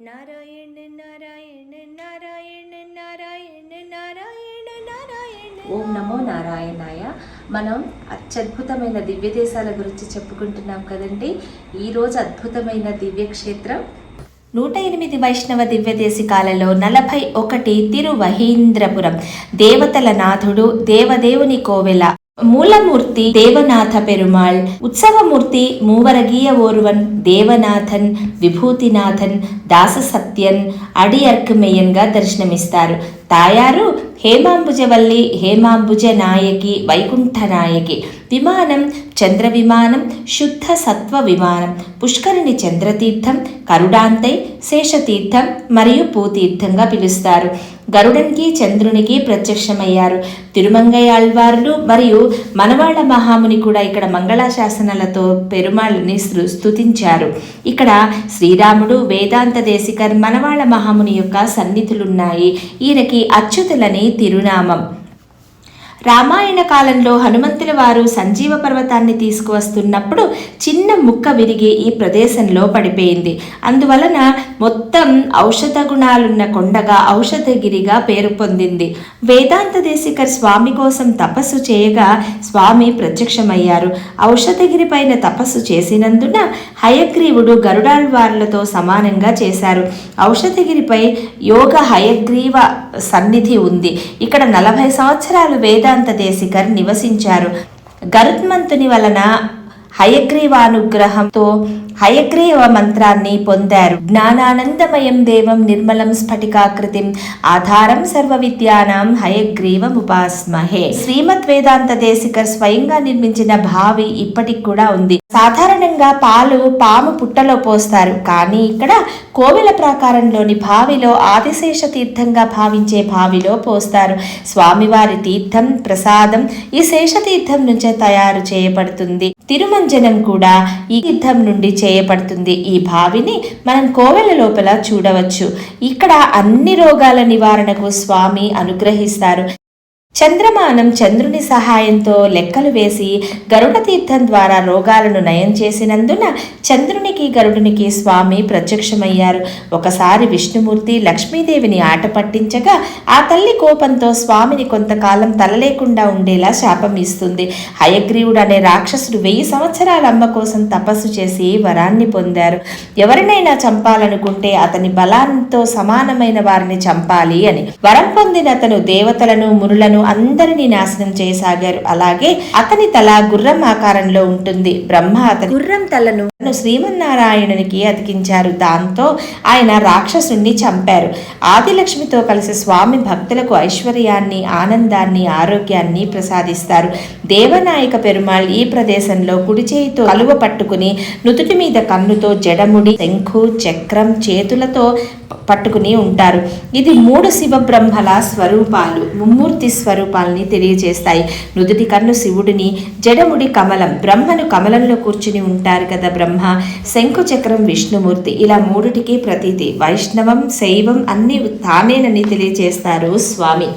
నారాయణ నారాయణ నారాయణ నారాయణ నారాయణ నారాయణ. ఓం నమో నారాయణాయ. మనం అత్యద్భుతమైన దివ్య దేశాల గురించి చెప్పుకుంటున్నాం కదండి. ఈరోజు అద్భుతమైన దివ్య క్షేత్రం నూట ఎనిమిది వైష్ణవ దివ్య దేశికాలలో నలభై ఒకటి తిరువహీంద్రపురం దేవతల నాథుడు దేవదేవుని కోవెల మూలమూర్తి దేవనాథ పెరుమాళ్ ఉత్సవమూర్తి மூவரகிய ஒருவன் దేవనాథన్ విభూతినాథన్ దాససత్యన్ అడియర్కమేయన్గా దర్శనమిస్తారు. తాయారు హేమాంబుజవల్లి హేమాంబుజ నాయకి వైకుంఠ నాయకి. విమానం చంద్ర విమానం శుద్ధ సత్వ విమానం. పుష్కరిణి చంద్రతీర్థం కరుడాంతై శేషతీర్థం మరియు పూతీర్థంగా పిలుస్తారు. గరుడనికి చంద్రునికి ప్రత్యక్షమయ్యారు. తిరుమంగయాళ్వార్లు మరియు మనవాళ్ళ మహాముని కూడా ఇక్కడ మంగళాశాసనాలతో పెరుమాళ్ళని స్తుతించారు. ఇక్కడ శ్రీరాముడు వేదాంత దేశికర్ మనవాళ్ళ మహాముని యొక్క సన్నిధులున్నాయి. ఈయనకి అచ్యుతులని తిరునామం. రామాయణ కాలంలో హనుమంతుల వారు సంజీవ పర్వతాన్ని తీసుకువస్తున్నప్పుడు చిన్న ముక్క విరిగి ఈ ప్రదేశంలో పడిపోయింది. అందువలన మొత్తం ఔషధ గుణాలున్న కొండగా ఔషధగిరిగా పేరు పొందింది. వేదాంత దేశికర్ స్వామి కోసం తపస్సు చేయగా స్వామి ప్రత్యక్షమయ్యారు. ఔషధగిరి పైన తపస్సు చేసినందున హయగ్రీవుడు గరుడాళ్వార్లతో సమానంగా చేశారు. ఔషధగిరిపై యోగ హయగ్రీవ సన్నిధి ఉంది. ఇక్కడ నలభై సంవత్సరాలు వేద దేశికర్ నివసించారు. గరుత్మంతుని వలన హయగ్రీవానుగ్రహంతో హయగ్రీవ మంత్రాన్ని పొందారు. జ్ఞానానందమయం దేవం నిర్మలం స్ఫటికాకృతిం ఆధారం సర్వ విద్యానాం హయగ్రీవముపాస్మహే. శ్రీమద్ వేదాంత దేశికర్ స్వయంగా నిర్మించిన భావి ఇప్పటికి కూడా ఉంది. సాధారణంగా పాలు పాము పుట్టలో పోస్తారు. కానీ ఇక్కడ కోవెల ప్రాకారంలోని బావిలో ఆదిశేష తీర్థంగా భావించే బావిలో పోస్తారు. స్వామివారి తీర్థం ప్రసాదం ఈ శేషతీర్థం నుంచే తయారు చేయబడుతుంది. తిరుమంజనం కూడా ఈ తీర్థం నుండి చేయబడుతుంది. ఈ బావిని మనం కోవెల లోపల చూడవచ్చు. ఇక్కడ అన్ని రోగాల నివారణకు స్వామి అనుగ్రహిస్తారు. చంద్రమానం చంద్రుని సహాయంతో లెక్కలు వేసి గరుడ తీర్థం ద్వారా రోగాలను నయం చేసినందున చంద్రునికి గరుడునికి స్వామి ప్రత్యక్షమయ్యారు. ఒకసారి విష్ణుమూర్తి లక్ష్మీదేవిని ఆట పట్టించగా ఆ తల్లి కోపంతో స్వామిని కొంతకాలం తలలేకుండా ఉండేలా శాపం ఇస్తుంది. హయగ్రీవుడు అనే రాక్షసుడు వెయ్యి సంవత్సరాల అమ్మ కోసం తపస్సు చేసి వరాన్ని పొందారు. ఎవరినైనా చంపాలనుకుంటే అతని బలాంతో సమానమైన వారిని చంపాలి అని. వరం పొందిన అతను దేవతలను మునులను అందరినీ నాశనం చేయసాగారు అలాగే అతని తల గుర్రం ఆకారంలో ఉంటుంది. బ్రహ్మ అతని గుర్రం తలను శ్రీమన్నారాయణునికి అతికించారు. దాంతో ఆయన రాక్షసుణ్ణి చంపారు. ఆదిలక్ష్మితో కలిసి స్వామి భక్తులకు ఐశ్వర్యాన్ని ఆనందాన్ని ఆరోగ్యాన్ని ప్రసాదిస్తారు. దేవనాయక పెరుమాళ్ ఈ ప్రదేశంలో కుడి చేయితో కలువ పట్టుకుని నుదుటి మీద కన్నుతో జడముడి శంఖు చక్రం చేతులతో పట్టుకుని ఉంటారు. ఇది మూడు శివ బ్రహ్మల స్వరూపాలు ముమ్మూర్తి స్వరూపాలని తెలియజేస్తాయి. నుదుటి కన్ను శివుడిని జడముడి కమలం బ్రహ్మను కమలంలో కూర్చుని ఉంటారు కదా బ్రహ్మ. శంఖుచక్రం విష్ణుమూర్తి. ఇలా మూడిటికి ప్రతీతి వైష్ణవం శైవం అన్ని తానేనని తెలియజేస్తారు స్వామి.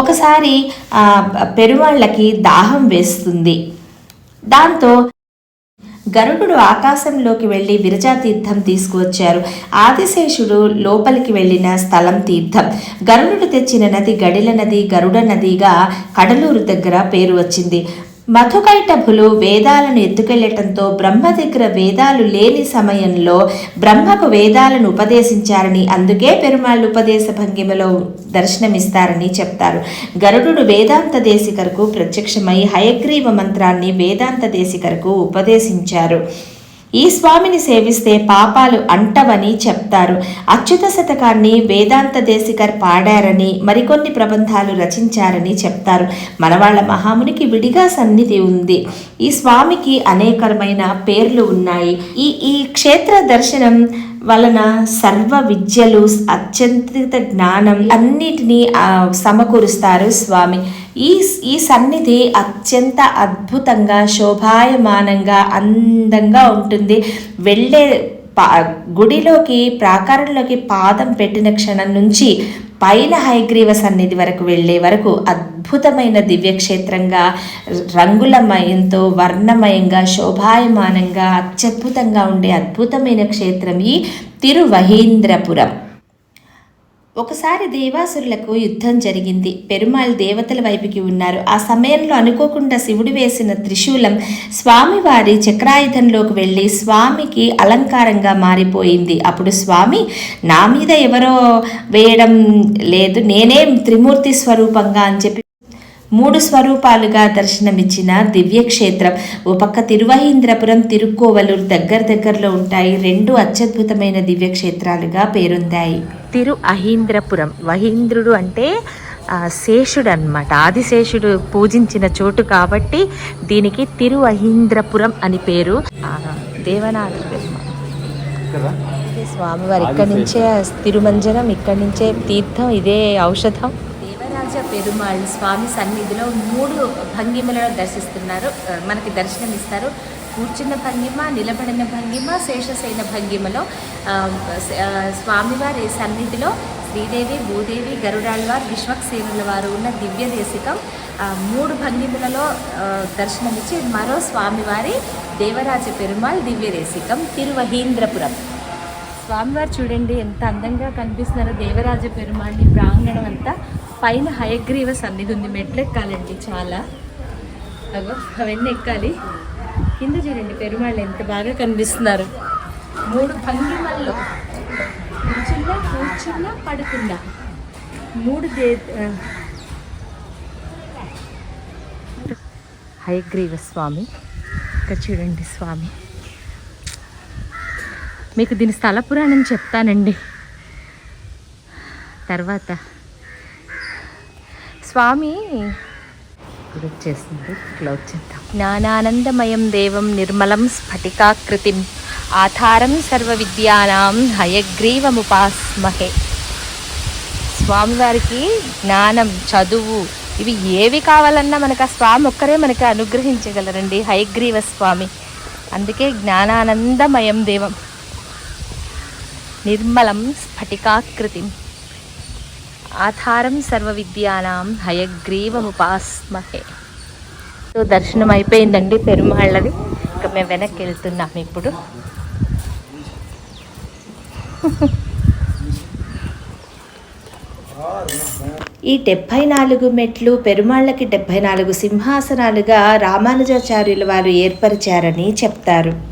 ఒకసారి పెరువాళ్ళకి దాహం వేస్తుంది. దాంతో గరుడు ఆకాశంలోకి వెళ్ళి విరజా తీర్థం తీసుకువచ్చారు. ఆదిశేషుడు లోపలికి వెళ్ళిన స్థలం తీర్థం. గరుడు తెచ్చిన నది గడిల నది గరుడ నదిగా కడలూరు దగ్గర పేరు వచ్చింది. మధుకైటభులు వేదాలను ఎత్తుకెళ్ళటంతో బ్రహ్మ దగ్గర వేదాలు లేని సమయంలో బ్రహ్మకు వేదాలను ఉపదేశించారని అందుకే పెరుమాళ్ళు ఉపదేశ భంగిమలో దర్శనమిస్తారని చెప్తారు. గరుడు వేదాంత దేశికరకు ప్రత్యక్షమై హయగ్రీవ మంత్రాన్ని వేదాంత దేశికరకు ఉపదేశించారు. ఈ స్వామిని సేవిస్తే పాపాలు అంటవని చెప్తారు. అచ్యుత శతకాన్ని వేదాంత దేశికర్ పాడారని మరికొన్ని ప్రబంధాలు రచించారని చెప్తారు. మనవాళ్ళ మహామునికి విడిగా సన్నిధి ఉంది. ఈ స్వామికి అనేకమైన పేర్లు ఉన్నాయి. ఈ ఈ క్షేత్ర దర్శనం వలన సర్వ విద్యలు అత్యంత జ్ఞానం అన్నిటినీ సమకూరుస్తారు స్వామి. ఈ ఈ సన్నిధి అత్యంత అద్భుతంగా శోభాయమానంగా అందంగా ఉంటుంది. వెళ్ళే పా గుడిలోకి ప్రాకారంలోకి పాదం పెట్టిన క్షణం నుంచి పైన హైగ్రీవ సన్నిధి వరకు వెళ్ళే వరకు అద్భుతమైన దివ్యక్షేత్రంగా రంగులమయంతో వర్ణమయంగా శోభాయమానంగా అత్యద్భుతంగా ఉండే అద్భుతమైన క్షేత్రం ఈ తిరువహీంద్రపురం. ఒకసారి దేవాసురులకు యుద్ధం జరిగింది. పెరుమాళ్ దేవతల వైపుకి ఉన్నారు. ఆ సమయంలో అనుకోకుండా శివుడు వేసిన త్రిశూలం స్వామివారి చక్రాయుధంలోకి వెళ్ళి స్వామికి అలంకారంగా మారిపోయింది. అప్పుడు స్వామి నా మీద ఎవరో వేయడం లేదు. నేనే త్రిమూర్తి స్వరూపంగా? అని చెప్పి మూడు స్వరూపాలుగా దర్శనమిచ్చిన దివ్యక్షేత్రం. ఓ పక్క తిరువహీంద్రపురం తిరుక్కోవలూరు దగ్గర దగ్గరలో ఉంటాయి రెండు అత్యద్భుతమైన దివ్యక్షేత్రాలుగా పేరొందాయి. తిరు అహీంద్రపురం వహీంద్రుడు అంటే ఆ, శేషుడు అనమాట ఆదిశేషుడు పూజించిన చోటు కాబట్టి దీనికి తిరు అహీంద్రపురం అని పేరు. దేవనాథ స్వామివారు ఇక్కడి నుంచే తిరుమంజనం ఇక్కడి నుంచే తీర్థం ఇదే ఔషధం. దేవరాజ పెరుమాళ్ స్వామి సన్నిధిలో మూడు భంగిమలను దర్శిస్తున్నారు. మనకి దర్శనం ఇస్తారు కూర్చున్న భంగిమ నిలబడిన భంగిమ శేషశైన భంగిమలో స్వామివారి సన్నిధిలో శ్రీదేవి భూదేవి గరుడాళ్వార్ విశ్వక్సేనుల వారు ఉన్న దివ్య దేశికం మూడు భంగిమలలో దర్శనమిచ్చి మరో స్వామివారి దేవరాజ పెరుమాళ్ దివ్య దేశికం తిరువహీంద్రపురం. స్వామివారు చూడండి ఎంత అందంగా కనిపిస్తున్నారో. దేవరాజ పెరుమాళ్ళని ప్రాంగణం అంతా పైన హయగ్రీవ సన్నిధి ఉంది. మెట్లు ఎక్కాలండి చాలా. అగో అవన్నీ ఎక్కాలి. కింద చూడండి పెరుమాళ్ళు ఎంత బాగా కనిపిస్తున్నారు. మూడు భంగిమల్లో కూర్చున్నా కూర్చున్నా పడుకున్నా. మూడు దే హయగ్రీవ స్వామి. ఇక్కడ చూడండి స్వామి. మీకు దీని స్థల పురాణం చెప్తానండి. తర్వాత స్వామి ఇప్పుడు వచ్చేసింది క్లోజ్ చేద్దాం. జ్ఞానానందమయం దేవం నిర్మలం స్ఫటికాకృతిం ఆధారం సర్వ విద్యానాం హయగ్రీవముపాస్మహే. స్వామివారికి జ్ఞానం చదువు ఇవి ఏవి కావాలన్నా మనకు ఆ స్వామి ఒక్కరే మనకి అనుగ్రహించగలరండి హయగ్రీవ స్వామి. అందుకే జ్ఞానానందమయం దేవం. నిర్మలం స్ఫటికాకృతిం. ఆధారం సర్వ విద్యానాం హయగ్రీవముపాస్మహే. సో దర్శనం అయిపోయిందండి పెరుమాళ్ళది. ఇక మేము వెనక్కి వెళ్తున్నాం ఇప్పుడు. ఈ డెబ్భై నాలుగు మెట్లు పెరుమాళ్ళకి డెబ్భై నాలుగు సింహాసనాలుగా రామానుజాచార్యుల వారు ఏర్పరిచారని చెప్తారు.